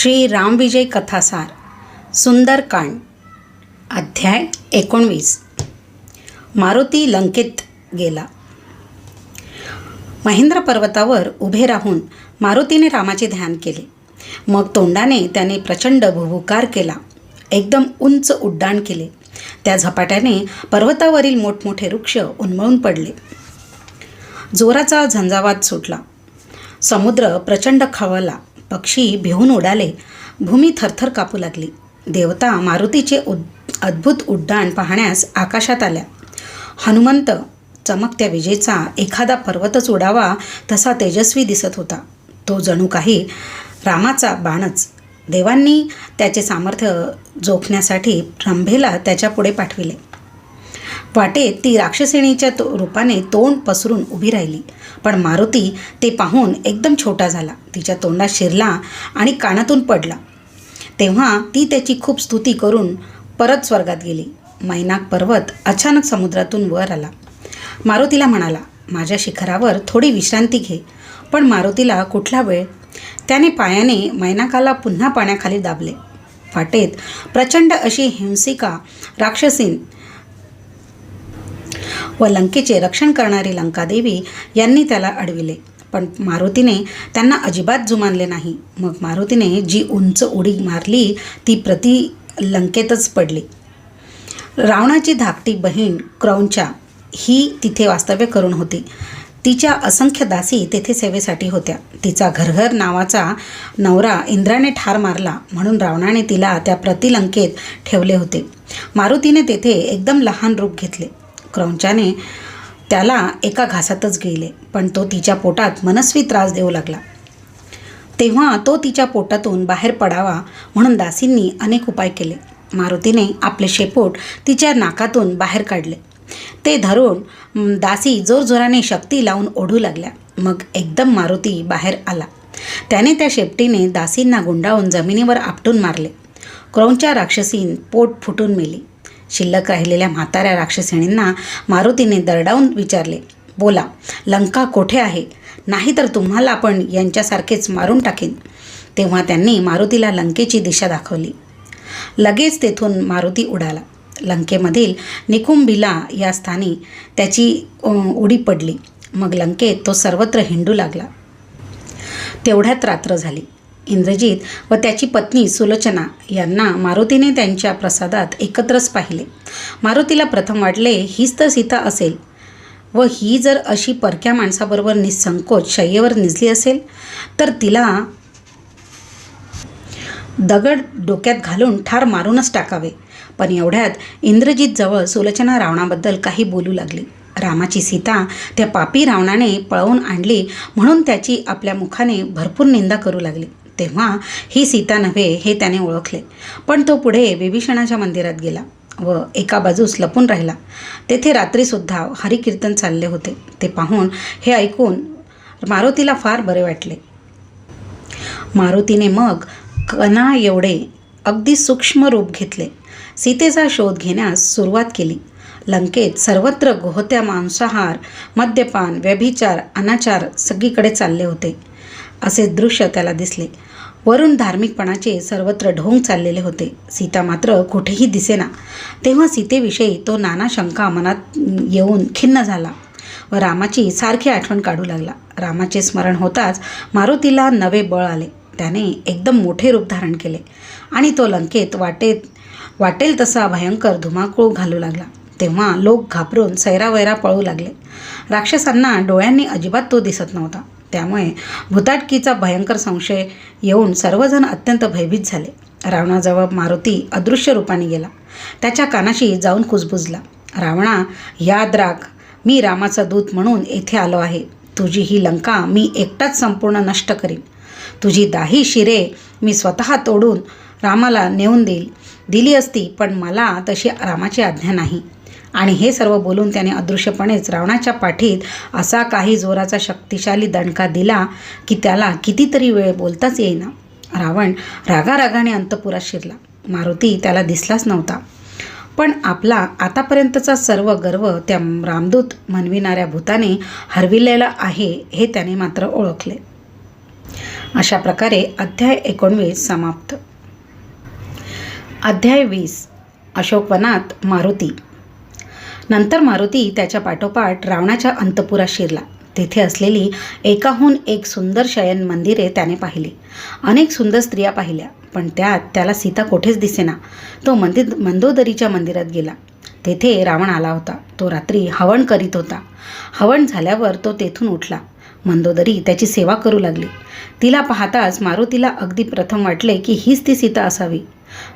श्री रामविजय कथासार सुंदरकांड अध्याय एकोणवीस. मारुती लंकेत गेला. महेंद्र पर्वतावर उभे राहून मारुतीने रामाचे ध्यान केले. मग तोंडाने त्याने प्रचंड भुभुकार केला. एकदम उंच उड्डाण केले. त्या झपाट्याने पर्वतावरील मोठमोठे वृक्ष उन्मळून पडले. जोराचा झंझावात सुटला. समुद्र प्रचंड खवळला. पक्षी भिवून उडाले. भूमी थरथर कापू लागली. देवता मारुतीचे उद अद्भुत उड्डाण पाहण्यास आकाशात आल्या. हनुमंत चमकत्या विजेचा एखादा पर्वतच उडावा तसा तेजस्वी दिसत होता. तो जणू काही रामाचा बाणच. देवांनी त्याचे सामर्थ्य जोखण्यासाठी रंभेला त्याच्यापुढे पाठविले. वाटेत ती राक्षसिणीच्या तो रूपाने तोंड पसरून उभी राहिली. पण मारुती ते पाहून एकदम छोटा झाला. तिच्या तोंडात शिरला आणि कानातून पडला. तेव्हा ती त्याची खूप स्तुती करून परत स्वर्गात गेली. मैनाक पर्वत अचानक समुद्रातून वर आला. मारुतीला म्हणाला माझ्या शिखरावर थोडी विश्रांती घे पण मारुतीला कुठला वेळ? त्याने पायाने मैनाकाला पुन्हा पाण्याखाली दाबले. वाटेत प्रचंड अशी हिंसिका राक्षसीन व लंकेचे रक्षण करणारी लंकादेवी यांनी त्याला अडविले. पण मारुतीने त्यांना अजिबात जुमानले नाही. मग मारुतीने जी उंच उडी मारली ती प्रति लंकेतच पडली. रावणाची धाकटी बहीण क्रौंचा ही तिथे वास्तव्य करून होती. तिच्या असंख्य दासी तेथे सेवेसाठी होत्या. तिचा घरघर नावाचा नवरा इंद्राने ठार मारला म्हणून रावणाने तिला त्या प्रतिलंकेत ठेवले होते. मारुतीने तेथे एकदम लहान रूप घेतले. क्रौंचाने त्याला एका घासातच गेले पण तो तिच्या पोटात मनस्वी त्रास देऊ लागला. तेव्हा तो तिच्या पोटातून बाहेर पडावा म्हणून दासींनी अनेक उपाय केले. मारुतीने आपले शेपोट तिच्या नाकातून बाहेर काढले. ते धरून दासी जोरजोराने शक्ती लावून ओढू लागल्या. मग एकदम मारुती बाहेर आला. त्याने त्या शेपटीने दासींना गुंडाळून जमिनीवर आपटून मारले. क्रौंच्या राक्षसीन पोट फुटून मेली. शिल्लक राहिलेल्या म्हाताऱ्या राक्षसिणींना मारुतीने दरडावून विचारले बोला लंका कोठे आहे? नाहीतर तुम्हाला पण यांच्यासारखेच मारून टाकेन. तेव्हा त्यांनी मारुतीला लंकेची दिशा दाखवली. लगेच तेथून मारुती उडाला. लंकेमधील निकुंबिला या स्थानी त्याची उडी पडली. मग लंकेत तो सर्वत्र हिंडू लागला. तेवढ्यात रात्र झाली. इंद्रजित व त्याची पत्नी सुलोचना यांना मारुतीने त्यांच्या प्रसादात एकत्रच पाहिले. मारुतीला प्रथम वाटले हीच तर सीता असेल. व ही जर अशी परक्या माणसाबरोबर निसंकोच शय्येवर निजली असेल तर तिला दगड डोक्यात घालून ठार मारूनच टाकावे. पण एवढ्यात इंद्रजितजवळ सुलोचना रावणाबद्दल काही बोलू लागली. रामाची सीता त्या पापी रावणाने पळवून आणली म्हणून त्याची आपल्या मुखाने भरपूर निंदा करू लागली. तेव्हा ही सीता नव्हे हे त्याने ओळखले. पण तो पुढे विभीषणाच्या मंदिरात गेला व एका बाजूस लपून राहिला. तेथे रात्रीसुद्धा हरिकीर्तन चालले होते. ते पाहून हे ऐकून मारुतीला फार बरे वाटले. मारुतीने मग कणा एवढे अगदी सूक्ष्म रूप घेतले. सीतेचा शोध घेण्यास सुरुवात केली. लंकेत सर्वत्र गोहत्या मांसाहार मद्यपान व्यभिचार अनाचार सगळीकडे चालले होते. असे दृश्य त्याला दिसले. वरून धार्मिकपणाचे सर्वत्र ढोंग चाललेले होते. सीता मात्र कुठेही दिसेना. तेव्हा सीतेविषयी तो नाना शंका मनात येऊन खिन्न झाला व रामाची सारखी आठवण काढू लागला. रामाचे स्मरण होताच मारुतीला नवे बळ आले. त्याने एकदम मोठे रूप धारण केले आणि तो लंकेत वाटेत वाटेल तसा भयंकर धुमाकूळ घालू लागला. तेव्हा लोक घाबरून सैरावैरा पळू लागले. राक्षसांना डोळ्यांनी अजिबात तो दिसत नव्हता. त्यामुळे भूताटकीचा भयंकर संशय येऊन सर्वजण अत्यंत भयभीत झाले. रावणाजवळ मारुती अदृश्य रूपाने गेला. त्याच्या कानाशी जाऊन कुजबुजला. रावणा याद राख मी रामाचा दूत म्हणून येथे आलो आहे. तुझी ही लंका मी एकटाच संपूर्ण नष्ट करीन. तुझी दाही शिरे मी स्वतः तोडून रामाला नेऊन देईल. दिली असती पण मला तशी रामाची आज्ञा नाही. आणि हे सर्व बोलून त्याने अदृश्यपणेच रावणाच्या पाठीत असा काही जोराचा शक्तिशाली दणका दिला की त्याला कितीतरी वेळ बोलताच येईना. रावण रागारागाने अंतपुरात शिरला. मारुती त्याला दिसलाच नव्हता. पण आपला आतापर्यंतचा सर्व गर्व त्या रामदूत म्हणविणाऱ्या भूताने हरविलेला आहे हे त्याने मात्र ओळखले. अशा प्रकारे अध्याय एकोणवीस समाप्त. अध्याय वीस. अशोकवनात मारुती. नंतर मारुती त्याच्या पाठोपाठ रावणाच्या अंतपुरात शिरला. तेथे असलेली एकाहून एक सुंदर शयन मंदिरे त्याने पाहिली. अनेक सुंदर स्त्रिया पाहिल्या पण त्यात त्याला सीता कोठेच दिसेना. तो मंदिर मंदोदरीच्या मंदिरात गेला. तेथे रावण आला होता. तो रात्री हवण करीत होता. हवण झाल्यावर तो तेथून उठला. मंदोदरी त्याची सेवा करू लागली. तिला पाहताच मारुतीला अगदी प्रथम वाटले की हीच ती सीता असावी.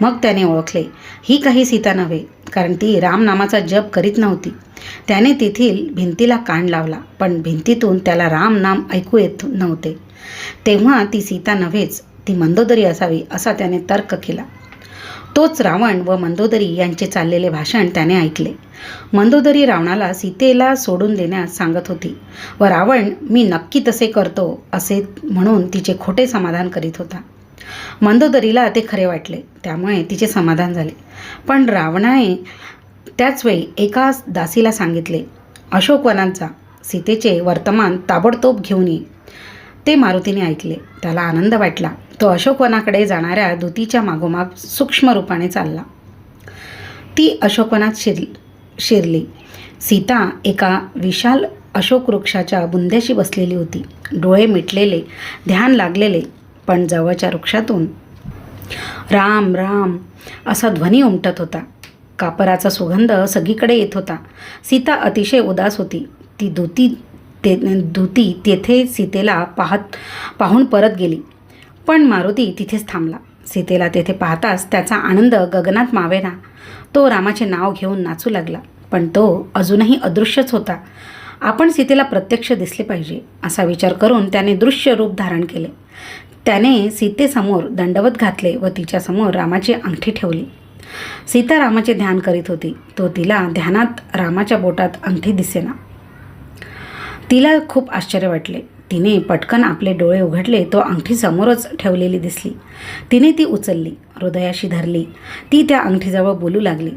मग त्याने ओळखले. ही काही सीता नव्हे कारण ती रामनामाचा जप करीत नव्हती. त्याने तेथील भिंतीला कान लावला पण भिंतीतून त्याला रामनाम ऐकू येत नव्हते. तेव्हा ती सीता नव्हेच ती मंदोदरी असावी असा त्याने तर्क केला. तोच रावण व मंदोदरी यांचे चाललेले भाषण त्याने ऐकले. मंदोदरी रावणाला सीतेला सोडून देण्यास सांगत होती व रावण मी नक्की तसे करतो असे म्हणून तिचे खोटे समाधान करीत होता. मंदोदरीला ते खरे वाटले. त्यामुळे तिचे समाधान झाले. पण रावणाने त्याचवेळी एका दासीला सांगितले अशोकवनांचा सीतेचे वर्तमान ताबडतोब घेऊन ये. ते मारुतीने ऐकले. त्याला आनंद वाटला. तो अशोकवनाकडे जाणाऱ्या दुतीच्या मागोमाग सूक्ष्म रूपाने चालला. ती अशोकवनात शिर शिरली. सीता एका विशाल अशोक वृक्षाच्या बुंद्याशी बसलेली होती. डोळे मिटलेले ध्यान लागलेले पण जवळच्या वृक्षातून. राम राम असा ध्वनी उमटत होता. कापराचा सुगंध सगळीकडे येत होता. सीता अतिशय उदास होती. ती धुती ते धुती तेथे सीतेला पाहत पाहून परत गेली. पण मारुती तिथेच थांबला. सीतेला तेथे पाहताच त्याचा आनंद गगनात मावेना. तो रामाचे नाव घेऊन नाचू लागला. पण तो अजूनही अदृश्यच होता. आपण सीतेला प्रत्यक्ष दिसले पाहिजे असा विचार करून त्याने दृश्य रूप धारण केले. त्याने सीतेसमोर दंडवत घातले व तिच्यासमोर रामाची अंगठी ठेवली. सीता रामाचे ध्यान करीत होती. तो तिला ध्यानात रामाच्या बोटात अंगठी दिसेना. तिला खूप आश्चर्य वाटले. तिने पटकन आपले डोळे उघडले. तो अंगठी समोरच ठेवलेली दिसली. तिने ती उचलली हृदयाशी धरली. ती त्या अंगठीजवळ बोलू लागली.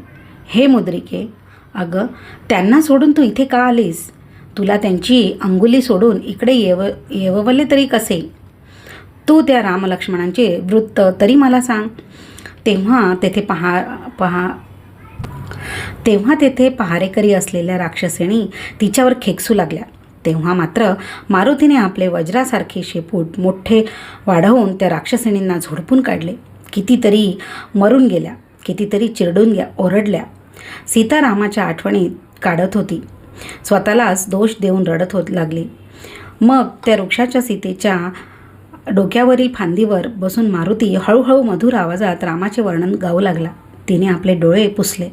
हे मुद्रिके अगं त्यांना सोडून तू इथे का आलीस? तुला त्यांची अंगुली सोडून इकडे येव येववले तरी कसे? तू त्या रामलक्ष्मणांचे वृत्त तरी मला सांग. तेव्हा तेथे पहा पहा तेव्हा तेथे पहारेकरी असलेल्या राक्षसिणी तिच्यावर खेकसू लागल्या. तेव्हा मात्र मारुतीने आपले वज्रासारखे शेपूट मोठे वाढवून त्या राक्षसिणींना झोडपून काढले. कितीतरी मरून गेल्या कितीतरी चिरडून गे ओरडल्या. सीतारामाच्या आठवणी काढत होती. स्वतःलाच दोष देऊन रडत होत लागली. मग त्या वृक्षाच्या सीतेच्या डोक्यावरील फांदीवर बसून मारुती हळूहळू मधुर आवाजात रामाचे वर्णन गाऊ लागला. तिने आपले डोळे पुसले.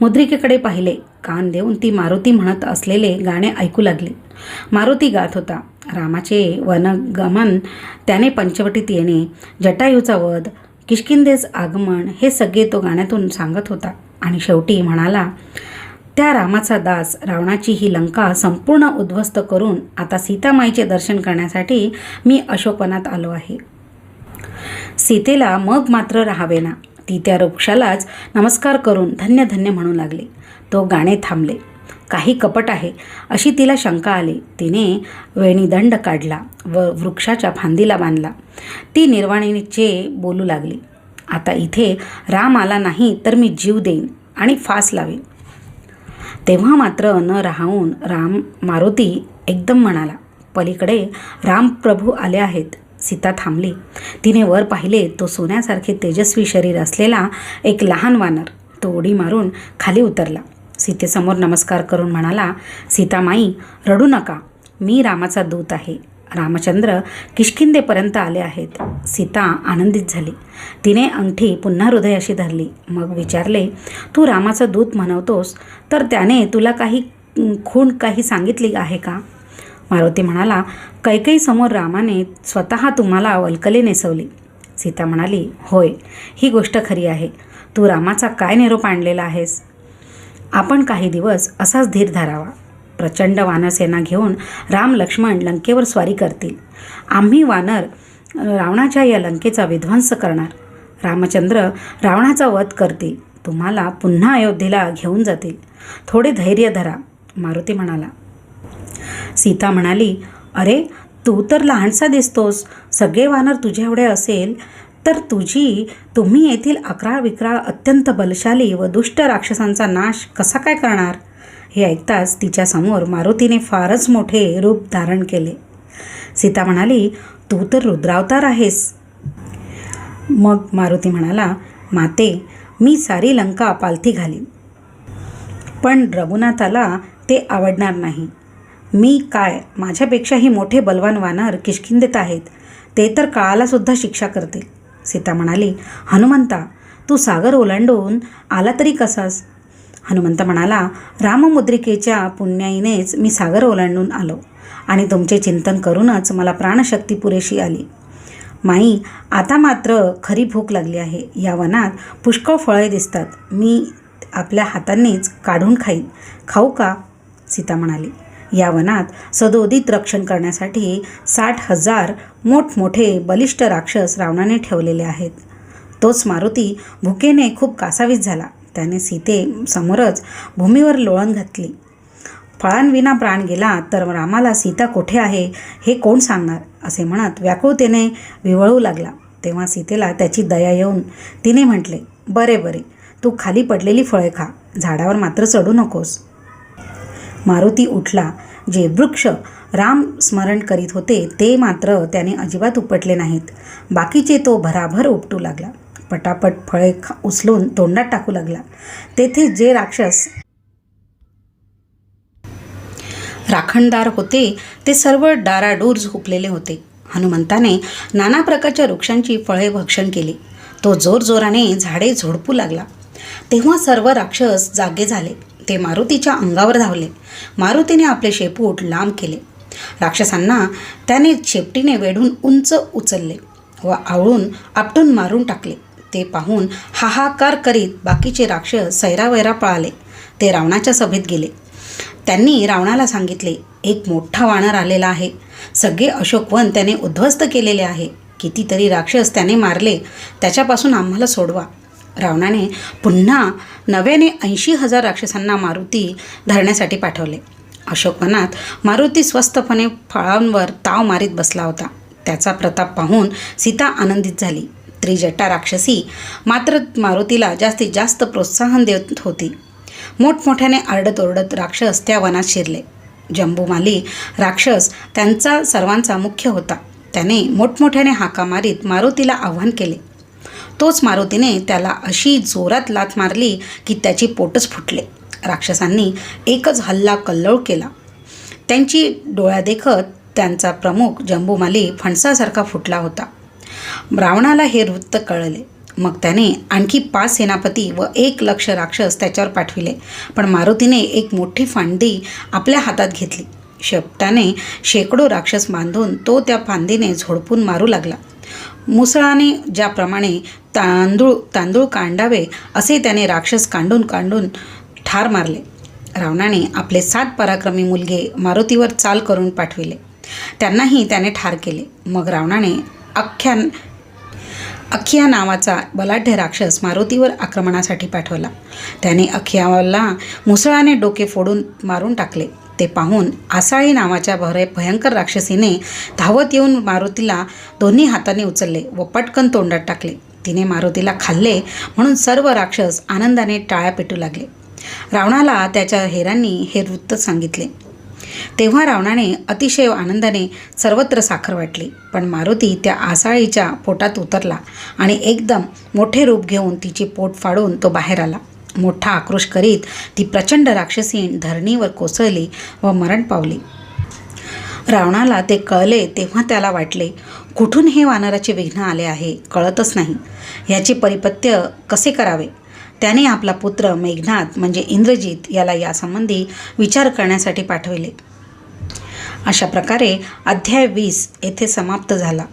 मुद्रिकेकडे पाहिले. कान देऊन ती मारुती म्हणत असलेले गाणे ऐकू लागली. मारुती गात होता. रामाचे वनगमन त्याने पंचवटीत येणे जटायूचा वध किष्किंदेच आगमन हे सगळे तो गाण्यातून सांगत होता. आणि शेवटी म्हणाला त्या रामाचा दास रावणाची ही लंका संपूर्ण उद्ध्वस्त करून आता सीतामाईचे दर्शन करण्यासाठी मी अशोकवनात आलो आहे. सीतेला मग मात्र राहावेना. ती त्या वृक्षालाच नमस्कार करून धन्य धन्य म्हणू लागली. तो गाणे थांबले. काही कपट आहे अशी तिला शंका आली. तिने वेणीदंड काढला व वृक्षाच्या फांदीला बांधला. ती निर्वाणीचे बोलू लागली. आता इथे राम आला नाही तर मी जीव देईन आणि फास लावेन. तेव्हा मात्र न राहून राम मारुती एकदम म्हणाला पलीकडे रामप्रभू आले आहेत. सीता थांबली. तिने वर पाहिले तो सोन्यासारखे तेजस्वी शरीर असलेला एक लहान वानर तो उडी मारून खाली उतरला. सीतेसमोर नमस्कार करून म्हणाला सीतामाई रडू नका. मी रामाचा दूत आहे. रामचंद्र किष्किंदेपर्यंत आले आहेत. सीता आनंदित झाली. तिने अंगठी पुन्हा हृदयाशी धरली. मग विचारले तू रामाचा दूत म्हणवतोस तर त्याने तुला काही खूण काही सांगितली आहे का? मारुती म्हणाला कैकई समोर रामाने स्वतः तुम्हाला वल्कले नेसवली. सीता म्हणाली होय ही गोष्ट खरी आहे. तू रामाचा काय निरोप आणलेला आहेस? आपण काही दिवस असाच धीर धरावा. प्रचंड वानरसेना घेऊन राम लक्ष्मण लंकेवर स्वारी करतील. आम्ही वानर रावणाच्या या लंकेचा विध्वंस करणार. रामचंद्र रावणाचा वध करतील. तुम्हाला पुन्हा अयोध्येला घेऊन जातील. थोडे धैर्य धरा मारुती म्हणाला. सीता म्हणाली अरे तू तर लहानसा दिसतोस. सगळे वानर तुझ्या एवढे असेल तर तुझी तुम्ही येथील अकरा विक्राळ अत्यंत बलशाली व दुष्ट राक्षसांचा नाश कसा काय करणार? हे ऐकताच तिच्यासमोर मारुतीने फारच मोठे रूप धारण केले. सीता म्हणाली तू तर रुद्रावतार आहेस. मग मारुती म्हणाला माते मी सारी लंका पालथी घालीन. पण रघुनाथाला ते आवडणार नाही. मी काय माझ्यापेक्षाही मोठे बलवान वानर किष्किंदेत आहेत ते तर काळालासुद्धा शिक्षा करतील. सीता म्हणाली हनुमंता तू सागर ओलांडून आला तरी कसास? हनुमंत म्हणाला राममुद्रिकेच्या पुण्याईनेच मी सागर ओलांडून आलो आणि तुमचे चिंतन करूनच मला प्राणशक्ती पुरेशी आली. माई आता मात्र खरी भूक लागली आहे. या वनात पुष्कळ फळे दिसतात. मी आपल्या हातांनीच काढून खाईन. खाऊ का? सीता म्हणाली. या वनात सदोदित रक्षण करण्यासाठी साठ हजार मोठमोठे बलिष्ठ राक्षस रावणाने ठेवलेले आहेत. तोच मारुती भुकेने खूप कासावीस झाला. त्याने सीते समोरच भूमीवर लोळण घातली. फळांविना प्राण गेला तर रामाला सीता कोठे आहे हे कोण सांगणार? असे म्हणत व्याकुळतेने विवळू लागला. तेव्हा सीतेला त्याची दया येऊन तिने म्हटले बरे बरे. तू खाली पडलेली फळे खा. झाडावर मात्र चढू नकोस. मारुती उठला. जे वृक्ष राम स्मरण करीत होते ते मात्र त्याने अजिबात उपटले नाहीत. बाकीचे तो भराभर उपटू लागला. पटापट फळे खा उचलून तोंडात टाकू लागला. तेथे जे राक्षस राखणदार होते ते सर्व डाराडूर झोपलेले होते. हनुमंताने नाना प्रकारच्या वृक्षांची फळे भक्षण केली. तो जोरजोराने झाडे झोडपू लागला. तेव्हा सर्व राक्षस जागे झाले. ते मारुतीच्या अंगावर धावले. मारुतीने आपले शेपूट लांब केले. राक्षसांना त्याने शेपटीने वेढून उंच उचलले व आवळून आपटून मारून टाकले. ते पाहून हाहाकार करीत बाकीचे राक्षस सैरावैरा पळाले. ते रावणाच्या सभेत गेले. त्यांनी रावणाला सांगितले एक मोठा वानर आलेला आहे. सगळे अशोकवन त्याने उद्ध्वस्त केलेले आहे. कितीतरी राक्षस त्याने मारले. त्याच्यापासून आम्हाला सोडवा. रावणाने पुन्हा नव्याने ऐंशी हजार राक्षसांना मारुती धरण्यासाठी पाठवले. अशोकवनात मारुती स्वस्तपणे फळांवर ताव मारीत बसला होता. त्याचा प्रताप पाहून सीता आनंदित झाली. त्रिजटा राक्षसी मात्र मारुतीला जास्तीत जास्त प्रोत्साहन देत होती. मोठमोठ्याने आरडत ओरडत राक्षस त्या वनात शिरले. जंबूमाली राक्षस त्यांचा सर्वांचा मुख्य होता. त्याने मोठमोठ्याने हाका मारीत मारुतीला आव्हान केले. तोच मारुतीने त्याला अशी जोरात लाथ मारली की त्याची पोटच फुटले. राक्षसांनी एकच हल्ला कल्लोळ केला. त्यांची डोळ्यादेखत त्यांचा प्रमुख जंबूमाली फणसासारखा फुटला होता. रावणाला हे वृत्त कळले. मग त्याने आणखी पाच सेनापती व एक लक्ष राक्षस त्याच्यावर पाठविले. पण मारुतीने एक मोठी फांदी आपल्या हातात घेतली. शेपटाने शेकडो राक्षस बांधून तो त्या फांदीने झोडपून मारू लागला. मुसळाने ज्याप्रमाणे तांदूळ तांदूळ कांडावे असे त्याने राक्षस कांडून कांडून ठार मारले. रावणाने आपले सात पराक्रमी मुलगे मारुतीवर चाल करून पाठविले. त्यांनाही त्याने ठार केले. मग रावणाने अख्ख्या अखिया नावाचा बलाढ्य राक्षस मारुतीवर आक्रमणासाठी पाठवला. त्याने अखियाला मुसळाने डोके फोडून मारून टाकले. ते पाहून आसाळी नावाच्या भरे भयंकर राक्षसीने धावत येऊन मारुतीला दोन्ही हाताने उचलले व पटकन तोंडात टाकले. तिने मारुतीला खाल्ले म्हणून सर्व राक्षस आनंदाने टाळ्या पेटू लागले. रावणाला त्याच्या हेरांनी हे वृत्त सांगितले. तेव्हा रावणाने अतिशय आनंदाने सर्वत्र साखर वाटली. पण मारुती त्या आसाळीच्या पोटात उतरला आणि एकदम मोठे रूप घेऊन तिचे पोट फाडून तो बाहेर आला. मोठा आक्रोश करीत ती प्रचंड राक्षसीण धरणीवर कोसळली व मरण पावली. रावणाला ते कळले तेव्हा त्याला वाटले कुठून हे वानराचे विघ्न आले आहे? कळतच नाही. याचे परिपत्य कसे करावे? त्याने आपला पुत्र मेघनाथ म्हणजे इंद्रजित याला यासंबंधी विचार करण्यासाठी पाठविले. अशा प्रकारे अध्याय वीस येथे समाप्त झाला.